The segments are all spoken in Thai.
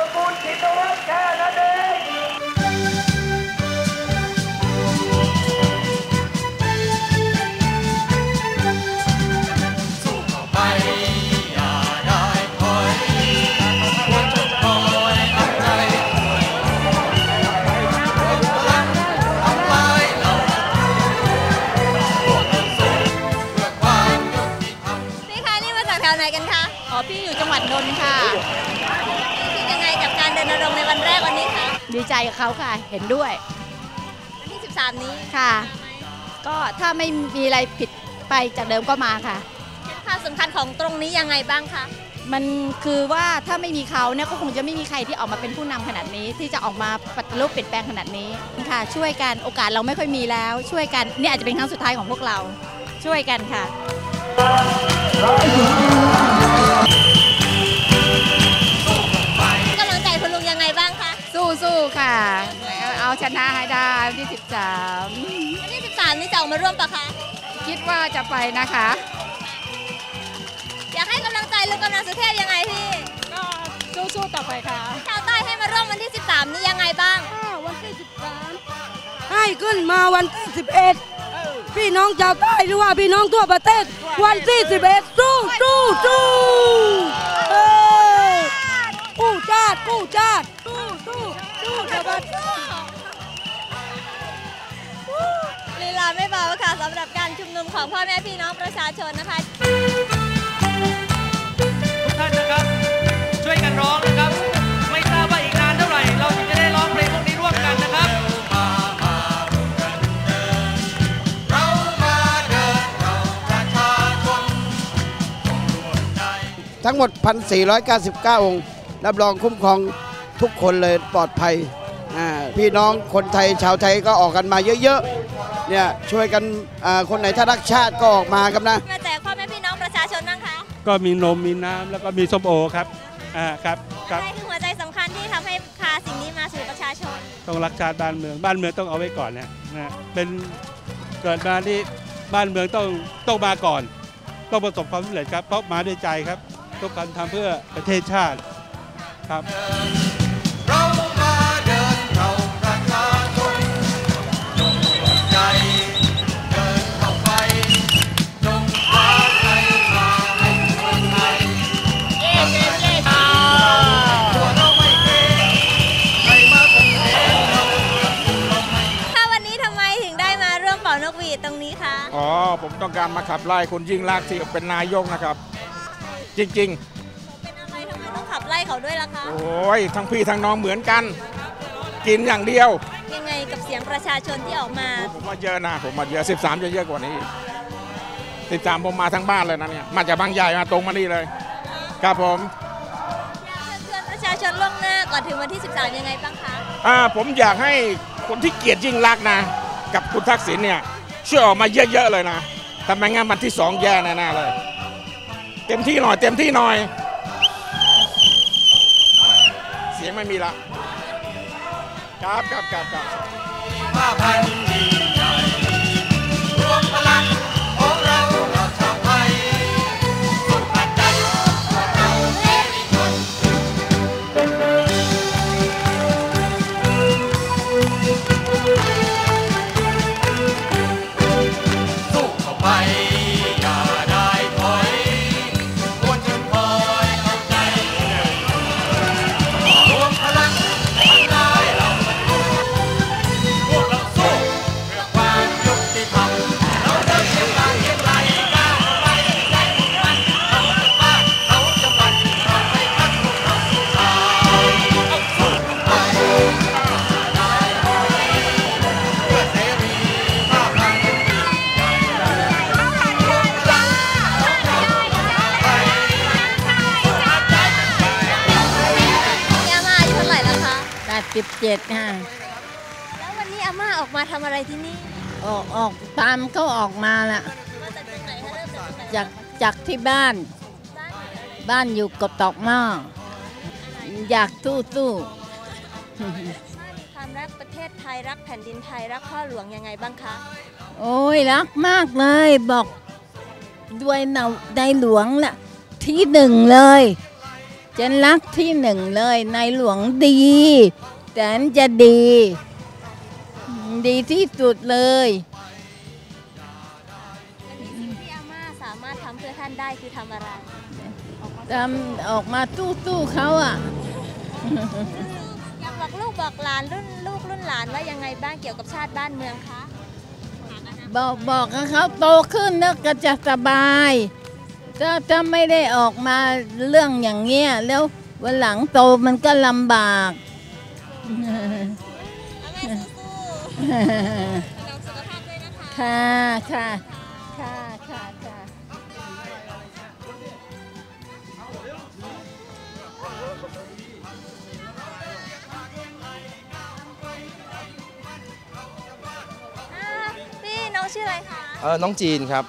the 40 to 110. ดีใจกับเขาค่ะ เห็นด้วย วันที่ 13 นี้ค่ะ ก็ถ้าไม่มีอะไรผิดไปจากเดิมก็มาค่ะเห็นความสำคัญของตรงนี้ยังไงบ้างคะ มันคือว่าถ้าไม่มีเขาเนี่ยก็คงจะไม่มีใครที่ออกมาเป็นผู้นำขนาดนี้ ที่จะออกมาปฏิรูปเปลี่ยนแปลงขนาดนี้ค่ะ ช่วยกันโอกาสเราไม่ค่อยมีแล้ว ช่วยกันนี่อาจจะเป็นครั้งสุดท้ายของพวกเรา ช่วยกันค่ะ เอาชนะให้ได้วันที่วันที่ 13 นี้จะออกมาร่วมปะคะ13คิดว่าจะไปนะคะ อยากให้กำลังใจลุงกำนันสุเทพยังไงพี่ ก็สู้ๆต่อไปค่ะ ชาวใต้ให้มาร่วมวันที่ 13 นี้ยังไงบ้าง วันที่ 13 ให้ขึ้นมาวันที่ 11 พี่น้องชาวใต้หรือว่าพี่น้องทั่วประเทศ วันที่ 11 สู้สู้สู้เอ้ยกู้ชาติกู้ชาติ ไม่เบาค่ะสำหรับการชุมนุมของพ่อแม่พี่น้องประชาชนนะคะ ทุกท่านนะครับ ช่วยกันร้องนะครับ ไม่ทราบว่าอีกนานเท่าไหร่ เราถึงจะได้ร้องเพลงพวกนี้ร่วมกันนะครับเรามาเดินเราประชาชนรวมใจทั้งหมด 1,499 องค์ รับรองคุ้มครองทุกคนเลยปลอดภัยอ่าพี่น้องคนไทยชาวไทยก็ออกกันมาเยอะ ๆ เนี่ยช่วยกันอ่าคนไหนถ้ารักชาติก็ออกมาครับนะมาแจกพ่อแม่พี่น้องประชาชนบ้างคะก็มีนมมีน้ำแล้วก็มีส้มโอครับอ่าครับครับอะไรคือหัวใจสำคัญที่ทำให้พาสิ่งนี้มาสู่ประชาชน ต้องรักชาติบ้านเมืองบ้านเมืองต้องเอาไว้ก่อนนะนะเป็นเกิดมาที่บ้านเมืองต้องต้องมาก่อน ต้องประสบความสำเร็จครับเพราะมาด้วยใจครับทุกการทำเพื่อประเทศชาติครับ ตรงนี้คะอ๋อผมต้องการมาขับไล่คุณยิ่งรักษณ์ที่เป็นนายกนะครับ จริงเป็นอะไรทำไมต้องขับไล่เขาด้วยล่ะคะๆ โอ้ยทั้งพี่ทั้งน้องเหมือนกัน กินอย่างเดียว ยังไงกับเสียงประชาชนที่ออกมาผมว่าเยอะนะผมว่าเยอะ13จะเยอะกว่านี้13ผมมาทั้งบ้านเลยนะเนี่ยมาจากบางใหญ่มาตรงมานี่เลย ครับผมเพื่อนๆประชาชนล่วงหน้าก่อนถึงวันที่ 13 ยังไงบ้างคะอ่าผมอยากให้คนที่เกลียดยิ่งรักษณ์นะ กับคุณทักษิณเนี่ย ช่วยออกมาเยอะๆเลยนะทำไมงั้นวันที่สองแย่แน่ๆเลย เต็มที่หน่อย เต็มที่หน่อย เสียงไม่มีละ ครับครับครับครับ 87ค่ะแล้ววันนี้อาม่าออกมาทำอะไรที่นี่ออกออกตามเขาออกมาละมาจากที่ไหนคะเริ่มจากที่ไหนจากจากที่บ้านบ้านบ้านอยู่กบตอกหม้ออยากสู้สู้ความรักประเทศไทยรักแผ่นดินไทยรักพ่อหลวงยังไงบ้างคะโอ้ยรักมากเลยบอกด้วยเนาในหลวงละที่หนึ่งเลยจฉันรักที่หนึ่งเลยในหลวงดี แสนจะดี ดีที่สุดเลยที่อาม่าสามารถทำเพื่อท่านได้คือทำอะไรทำออกมาตู้ตู้ๆเขาอะ อยากบอกลูกบอกหลานรุ่นลูกรุ่นหลานว่ายังไงบ้างเกี่ยวกับชาติบ้านเมืองคะบอกบอกให้เขาโตขึ้นแล้วก็จะสบายถ้าถ้าไม่ได้ออกมาเรื่องอย่างเงี้ยแล้ววันหลังโตมันก็ลำบาก ค่ะ ค่ะ ค่ะ ค่ะค่ะอ่าพี่น้องชื่ออะไรคะ เออน้องจีนครับ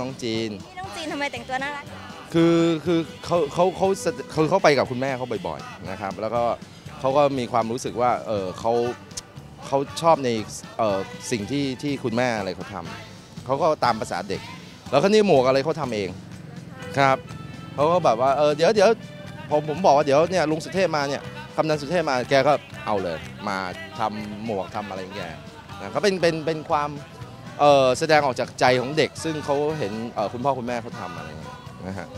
น้องจีน พี่น้องจีนทำไมแต่งตัวน่ารัก คือ คือเขาเขาเขาเขาเขาไปกับคุณแม่เขาบ่อยๆ นะครับ แล้วก็ เขาก็มีความรู้สึกว่าเออเขาเขาชอบในเออสิ่งที่ที่คุณแม่อะไรเขาทำเขาก็ตามภาษาเด็ก แล้วก็นี่หมวกอะไรเขาทำเองครับเขาก็แบบว่าเออเดี๋ยวเดี๋ยวผมผมบอกว่าเดี๋ยวเนี่ยลุงสุเทพมาเนี่ยกำนันสุเทพมาแกก็เอาเลย มาทำหมวกทำอะไรอย่างเงี้ยนะก็เป็นเป็นเป็นความเออแสดงออกจากใจของเด็ก ซึ่งเขาเห็นเออคุณพ่อคุณแม่เขาทำอะไรอย่างเงี้ยนะฮะ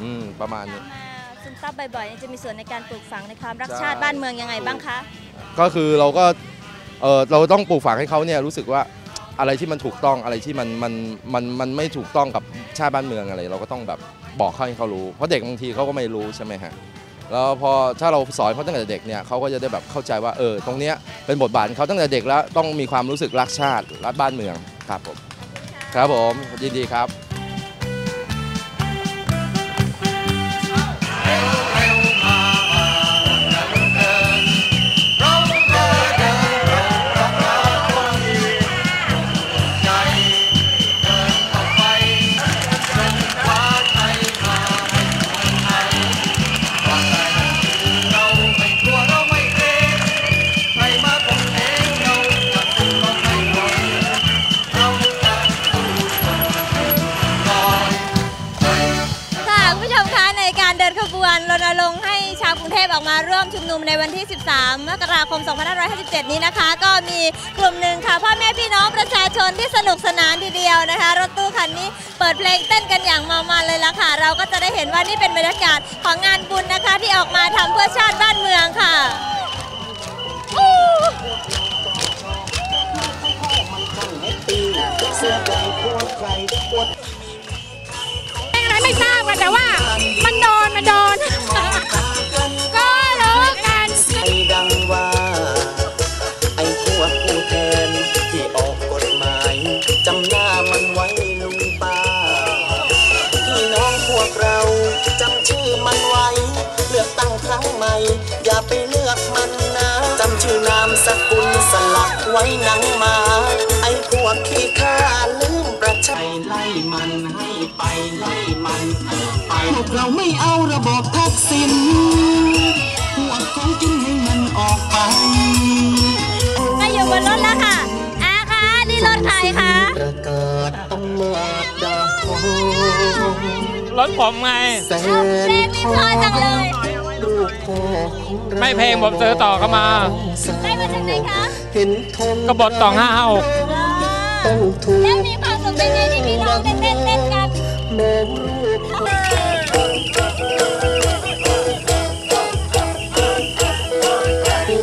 อืมประมาณนี้มา ซึมซับบ่อยๆจะมีส่วนในการปลูกฝังในความรักชาติบ้านเมืองยังไงบ้างคะ ก็คือเราก็เออเราต้องปลูกฝังให้เขาเนี่ยรู้สึกว่าอะไรที่มันถูกต้องอะไรที่มันมันมันมันไม่ถูกต้องกับชาติบ้านเมืองอะไร เราก็ต้องแบบบอกเขาให้เขารู้ เพราะเด็กบางทีเขาก็ไม่รู้ใช่ไหมฮะแล้วพอถ้าเราสอนเขาตั้งแต่เด็กเนี่ยเขาก็จะได้แบบเข้าใจว่าเออตรงเนี้ยเป็นบทบาทเขาตั้งแต่เด็กแล้วต้องมีความรู้สึกรักชาติรักบ้านเมืองครับผมครับผมยินดีครับ มาร่วมชุมนุมในวันที่ 13 มกราคม 2557 นี้นะคะ ก็มีกลุ่มหนึ่งค่ะพ่อแม่พี่น้องประชาชนที่สนุกสนานทีเดียวนะคะ รถตู้คันนี้เปิดเพลงเต้นกันอย่างเมามันเลยละค่ะ เราก็จะได้เห็นว่านี่เป็นบรรยากาศของงานบุญนะคะที่ออกมาทำเพื่อชาติบ้านเมืองค่ะอู้อะไรไม่ทราบอะแต่ว่ามันโดนมันโดน ไว้หนังมา ไอ้พวกขี้ข้าลืมประชัยไล่มันให้ไปไล่มันให้ไปพวกเราไม่เอาระบบทักษิณพวกของจริงให้มันออกไปมาอยู่บนรถแล้วค่ะอาคะนี่รถใครคะประกาศอำนาจดาโรถผมไงแสนเพลงนี้เพราะจังเลยลูกพ่อของเราไม่เพลงผมซื้อต่อเข้ามา ได้มาจากไหนคะ เห็นทนกบฏต่อห้าห้าหกต้องถูกแล้วมีความสุขเป็นไงที่พี่น้องได้เต้นเต้นกัน มองรูป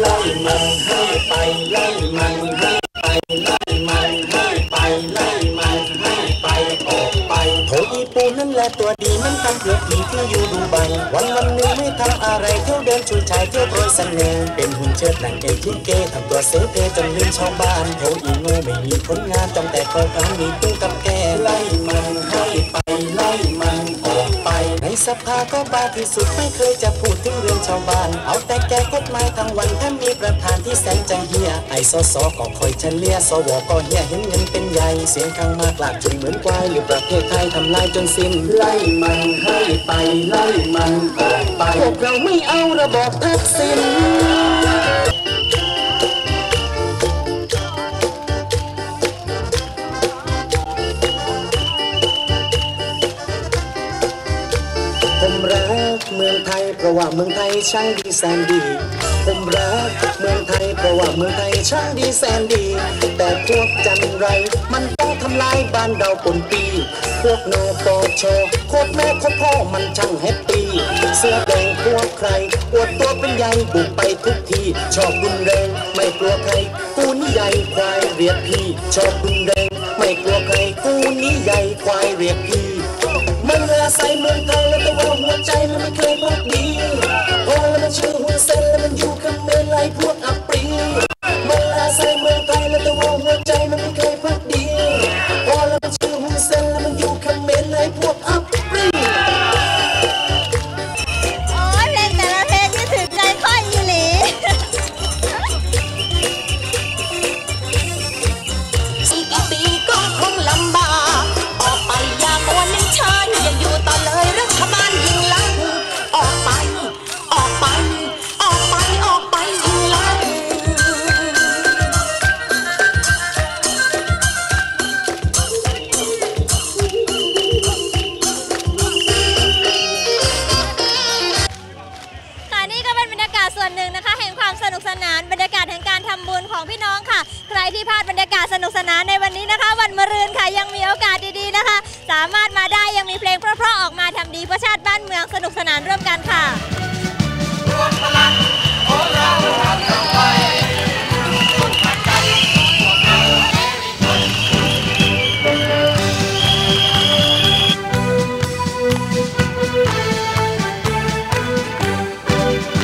ไล่มันให้ไปไล่มันให้ไปไล่มันให้ไปไล่ โถอีปูนั่นแหละตัวดีมันทำเพื่อผีที่อยู่ดูใบวันวันหนึ่งไม่ทำอะไรเที่ยวเดินช่วยชายเที่ยวโปรยเสน่ห์เป็นหุ่นเชิดหนังเอกที่เกทำตัวเซเพจนลืมชาวบ้านโถอีโง่ไม่มีผลงานจ้องแต่คอยพามีตู้กับแกไล่มันให้ไปไล่มันออกไป ในสภาก็บ้าที่สุดไม่เคยจะพูดถึงเรื่องชาวบ้าน เอาแต่แก้กฎหมายทั้งวันถ้ามีประธานที่แสนใจดี สอสอก็คอยเฉลี่ยสวก็เฮียเห็นเงินเป็นใหญ่เสียงข้างมากลากจนเหมือนควายหรือประเทศไทยทำลายจนสิ้นไล่มันให้ไปไล่มันออกไปพวกเราไม่เอาระบอบทักษิณ เพราะว่าเมืองไทยช่างดีแสนดี ผมรักเมืองไทยเพราะว่าเมืองไทยช่างดีแสนดี แต่พวกจันไร มันต้องทำลายบ้านเราปนปี พวกนปชโคตรแม่โคตรพ่อมันช่างแฮปปี้ เสื้อแดงพวกใครอวดตัวเป็นใหญ่บุกไปทุกที ชอบบุญแรงไม่กลัวใคร กูนี่ใหญ่ควายเรียกพี่ ชอบบุญแรงไม่กลัวใคร กูนี่ใหญ่ควายเรียกพี่มันอาศัยเมืองไทยแล้วแต่ว่าหัวใจมันไม่เคยามารถมาได้ยังมีเพลงเพราะๆออกมาทำดีเพื่อชาติบ้านเมืองสนุกสนานร่วมกันค่ะ